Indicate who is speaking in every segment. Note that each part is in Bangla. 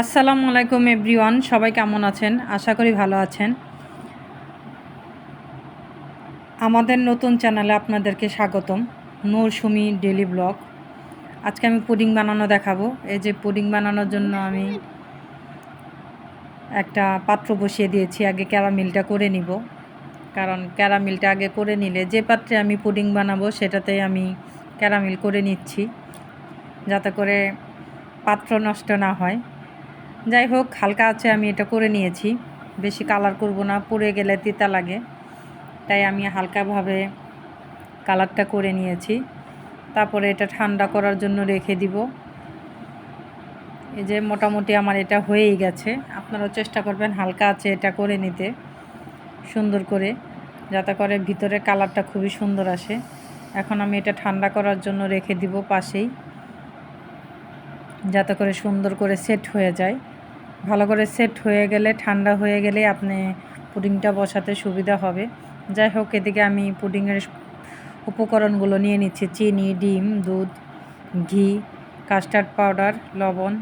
Speaker 1: আসসালামু আলাইকুম এভরিওয়ান, সবাই কেমন আছেন? আশা করি ভালো আছেন। আমাদের নতুন চ্যানেলে আপনাদেরকে স্বাগতম নূর সুমি ডেলি ব্লগ। আজকে আমি পুডিং বানানো দেখাবো। এই যে পুডিং বানানোর জন্য আমি একটা পাত্র বসিয়ে দিয়েছি। আগে ক্যারামিলটা করে নিব। কারণ ক্যারামিলটা আগে করে নিলে যে পাত্রে আমি পুডিং বানাবো সেটাতেই আমি ক্যারামিল করে নিচ্ছি। যাতে করে পাত্র নষ্ট না হয়। যাই হোক, হালকা আছে, আমি এটা করে নিয়েছি। বেশি কালার করব না, পরে গেলে তিতা লাগে। তাই আমি হালকাভাবে কালারটা করে নিয়েছি। তারপরে এটা ঠান্ডা করার জন্য রেখে দিব। এই যে মোটামুটি আমার এটা হয়েই গেছে। আপনারাও চেষ্টা করবেন হালকা আছে এটা করে নিতে, সুন্দর করে, যাতে করে ভিতরে কালারটা খুবই সুন্দর আসে। এখন আমি এটা ঠান্ডা করার জন্য রেখে দিব পাশেই, যাতে করে সুন্দর করে সেট হয়ে যায়। ভালো করে সেট হয়ে গেলে, ঠান্ডা হয়ে গেলে আপনি পুডিংটা বসাতে সুবিধা হবে। যাই হোক, এদিকে আমি পুডিংয়ের উপকরণগুলো নিয়ে নিচ্ছি। চিনি, ডিম, দুধ, ঘি কাস্টার্ড পাউডার লবণ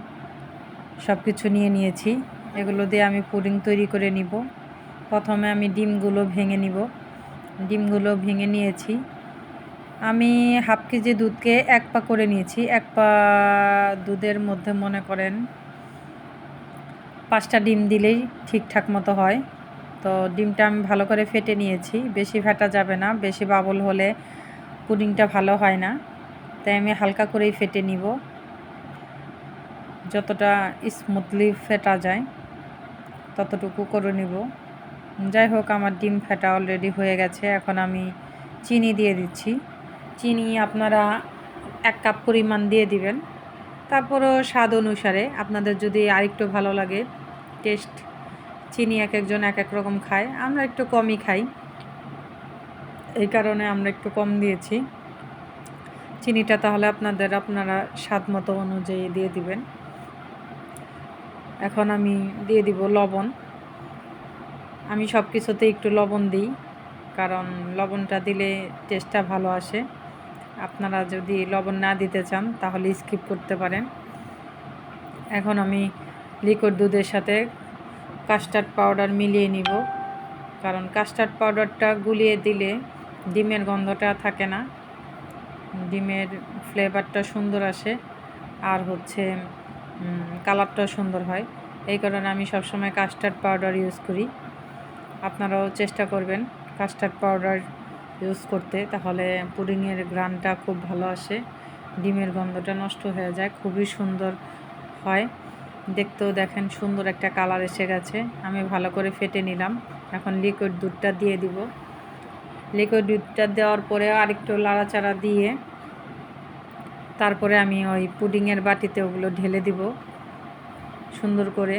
Speaker 1: সব কিছু নিয়ে নিয়েছি। এগুলো দিয়ে আমি পুডিং তৈরি করে নিব। প্রথমে আমি ডিমগুলো ভেঙে নিব। ডিমগুলো ভেঙে নিয়েছি। আমি হাফ কেজি দুধকে এক পা করে নিয়েছি। এক পা দুধের মধ্যে মনে করেন পাঁচটা ডিম দিলেই ঠিকঠাক মতো হয়। তো ডিমটা আমি ভালো করে ফেটে নিয়েছি। বেশি ফেটা যাবে না, বেশি বাবল হলে পুডিংটা ভালো হয় না। তাই আমি হালকা করেই ফেটে নিব। যতটা স্মুথলি ফেটা যায়, ততটুকু করে নিব। যাই হোক, আমার ডিম ফেটা অলরেডি হয়ে গেছে। এখন আমি চিনি দিয়ে দিচ্ছি। চিনি আপনারা এক কাপ পরিমাণ দিয়ে দিবেন। তারপরও স্বাদ অনুসারে। আপনাদের যদি আরেকটু ভালো লাগে টেস্ট চিনি এক একজন এক এক রকম খায়। আমরা একটু কমই খাই। এই কারণে আমরা একটু কম দিয়েছি। চিনিটা তাহলে আপনাদের, আপনারা স্বাদ মতো অনুযায়ী দিয়ে দিবেন। এখন আমি দিয়ে দিব লবণ। আমি সব কিছুতে একটু লবণ দিই, কারণ লবণটা দিলে টেস্টটা ভালো আসে। আপনারা যদি লবণ না দিতে চান, তাহলে স্কিপ করতে পারেন। এখন আমি লিকুইড দুধের সাথে কাস্টার্ড পাউডার মিলিয়ে নিব। কারণ কাস্টার্ড পাউডারটা গুলিয়ে দিলে ডিমের গন্ধটা থাকে না। ডিমের ফ্লেভারটা সুন্দর আসে আর হচ্ছে কালারটাও সুন্দর হয়। এই কারণে আমি সবসময় কাস্টার্ড পাউডার ইউজ করি। আপনারাও চেষ্টা করবেন কাস্টার্ড পাউডার ইউজ করতে, তাহলে পুডিংয়ের গ্রানটা খুব ভালো আসে। ডিমের গন্ধটা নষ্ট হয়ে যায়, খুবই সুন্দর হয়। দেখতেও দেখেন সুন্দর একটা কালার এসে গেছে। আমি ভালো করে ফেটে নিলাম। এখন লিকুইড দুধটা দিয়ে দিব। লিকুইড দুধটা দেওয়ার পরে আরেকটু লাড়াচাড়া দিয়ে তারপরে আমি ওই পুডিংয়ের বাটিতে ওগুলো ঢেলে দিব। সুন্দর করে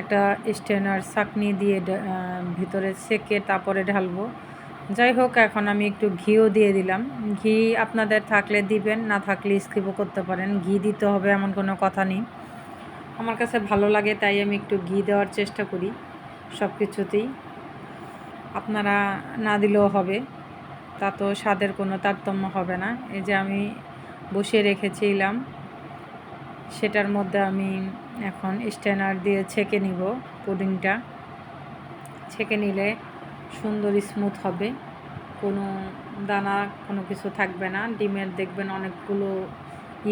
Speaker 1: একটা স্টেনার চাকনি দিয়ে ভিতরে সেকে তারপরে ঢালবো। যাই হোক, এখন আমি একটু ঘিও দিয়ে দিলাম। ঘি আপনাদের থাকলে দিবেন, না থাকলে স্কিপও করতে পারেন। ঘি দিতে হবে এমন কোনো কথা নেই। আমার কাছে ভালো লাগে, তাই আমি একটু ঘি দেওয়ার চেষ্টা করি সব কিছুতেই। আপনারা না দিলেও হবে, তা তো স্বাদের কোনো তারতম্য হবে না। এই যে আমি বসিয়ে রেখেছিলাম, সেটার মধ্যে আমি এখন স্ট্যানার দিয়ে ছেঁকে নিব পুডিংটা। ছেঁকে নিলে সুন্দর স্মুথ হবে, কোনো দানা কোনো কিছু থাকবে না। ডিমের দেখবেন অনেকগুলো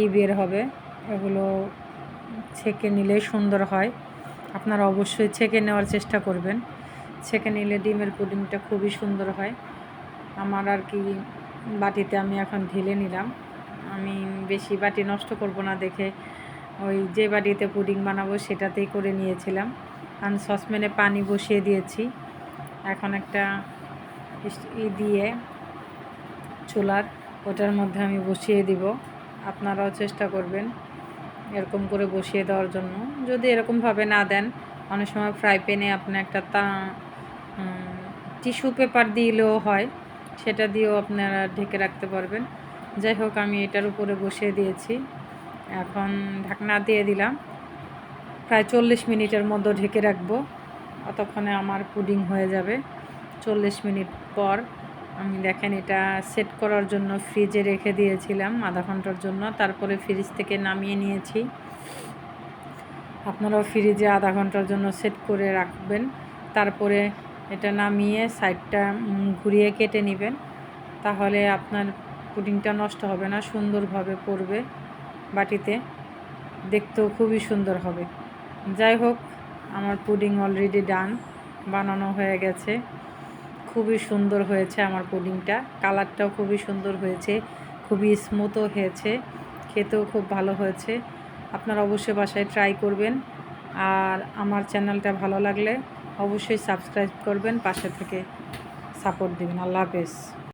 Speaker 1: ই বের হবে, এগুলো ছেঁকে নিলে সুন্দর হয়। আপনারা অবশ্যই ছেঁকে নেওয়ার চেষ্টা করবেন। ছেঁকে নিলে ডিমের পুডিংটা খুবই সুন্দর হয়। আমার আর কি বাটিতে আমি এখন ঢেলে নিলাম। আমি বেশি বাটি নষ্ট করব না দেখে ওই যে বাটিতে পুডিং বানাবো সেটাতেই করে নিয়েছিলাম। আমি সসপ্যানে পানি বসিয়ে দিয়েছি। এখন একটা ই দিয়ে চুলার ওটার মধ্যে আমি বসিয়ে দিব। আপনারাও চেষ্টা করবেন। এরকম করে বসিয়ে দেওয়ার জন্য। যদি এরকমভাবে না দেন, অনেক সময় ফ্রাই প্যানে আপনি একটা তা টিস্যু পেপার দিলেও হয়, সেটা দিয়েও আপনারা ঢেকে রাখতে পারবেন। যাই হোক, আমি এটার উপরে বসিয়ে দিয়েছি। এখন ঢাকনা দিয়ে দিলাম। প্রায় চল্লিশ মিনিটের মধ্যে ঢেকে রাখব। অতক্ষণে আমার পুডিং হয়ে যাবে। চল্লিশ মিনিট পর আমি দেখেন এটা সেট করার জন্য ফ্রিজে রেখে দিয়েছিলাম আধা ঘণ্টার জন্য। তারপরে ফ্রিজ থেকে নামিয়ে নিয়েছি। আপনারাও ফ্রিজে আধা ঘণ্টার জন্য সেট করে রাখবেন। তারপরে এটা নামিয়ে সাইডটা ঘুরিয়ে কেটে নেবেন। তাহলে আপনার পুডিংটা নষ্ট হবে না, সুন্দরভাবে পড়বে বাটিতে। দেখতেও খুবই সুন্দর হবে। যাই হোক, আমার পুডিং অলরেডি ডান বানানো হয়ে গেছে। খুবই সুন্দর হয়েছে আমার পুডিংটা। কালারটাও খুবই সুন্দর হয়েছে, খুবই স্মুথও হয়েছে, খেতেও খুব ভালো হয়েছে। আপনারা অবশ্যই বাসায় ট্রাই করবেন। আর আমার চ্যানেলটা ভালো লাগলে অবশ্যই সাবস্ক্রাইব করবেন, পাশে থেকে সাপোর্ট দেবেন। আল্লাহ হাফেজ।